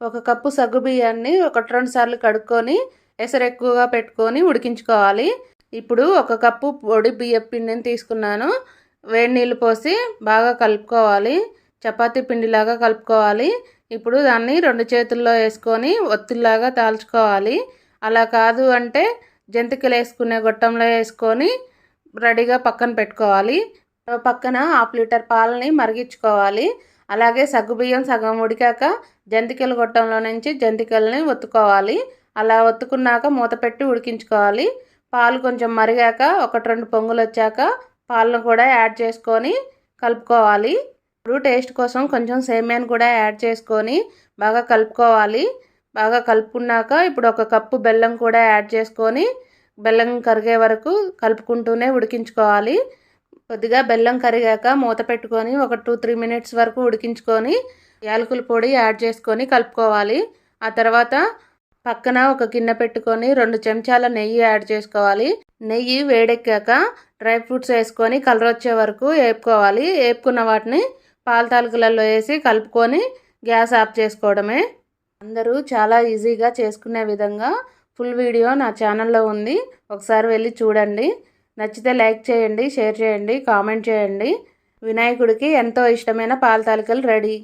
ఒక కప్పు సగ్గు బియ్యాన్ని ఒకటి రెండు సార్లు కడుక్కొని ఎసరు ఎక్కువగా పెట్టుకొని ఉడికించుకోవాలి. ఇప్పుడు ఒక కప్పు పొడి బియ్య పిండిని తీసుకున్నాను. వేడి నీళ్ళు పోసి బాగా కలుపుకోవాలి. చపాతీ పిండిలాగా కలుపుకోవాలి. ఇప్పుడు దాన్ని రెండు చేతుల్లో వేసుకొని ఒత్తిలాగా తాల్చుకోవాలి. అలా కాదు అంటే జంతికలు వేసుకునే గొట్టంలో వేసుకొని రెడీగా పక్కన పెట్టుకోవాలి. పక్కన హాఫ్ లీటర్ పాలని మరిగించుకోవాలి. అలాగే సగ్గుబియ్యం సగం ఉడికాక జంతికలు గొట్టంలో నుంచి జంతికల్ని ఒత్తుకోవాలి. అలా ఒత్తుకున్నాక మూత పెట్టి ఉడికించుకోవాలి. పాలు కొంచెం మరిగాక ఒకటి రెండు పొంగులు వచ్చాక పాలను కూడా యాడ్ చేసుకొని కలుపుకోవాలి. ఇప్పుడు టేస్ట్ కోసం కొంచెం సేమియాను కూడా యాడ్ చేసుకొని బాగా కలుపుకోవాలి. బాగా కలుపుకున్నాక ఇప్పుడు ఒక కప్పు బెల్లం కూడా యాడ్ చేసుకొని బెల్లం కరిగే వరకు కలుపుకుంటూనే ఉడికించుకోవాలి. కొద్దిగా బెల్లం కరిగాక మూత పెట్టుకొని ఒక టూ త్రీ మినిట్స్ వరకు ఉడికించుకొని యాలకుల పొడి యాడ్ చేసుకొని కలుపుకోవాలి. ఆ తర్వాత పక్కన ఒక గిన్నె పెట్టుకొని రెండు చెంచాల నెయ్యి యాడ్ చేసుకోవాలి. నెయ్యి వేడెక్కాక డ్రై ఫ్రూట్స్ వేసుకొని కలర్ వచ్చే వరకు వేపుకోవాలి వేపుకున్న వాటిని పాల తాలకులలో వేసి కలుపుకొని గ్యాస్ ఆఫ్ చేసుకోవడమే. అందరూ చాలా ఈజీగా చేసుకునే విధంగా ఫుల్ వీడియో నా ఛానల్లో ఉంది. ఒకసారి వెళ్ళి చూడండి. నచ్చితే లైక్ చేయండి షేర్ చేయండి కామెంట్ చేయండి. వినాయకుడికి ఎంతో ఇష్టమైన పాల తాలికలు రెడీ.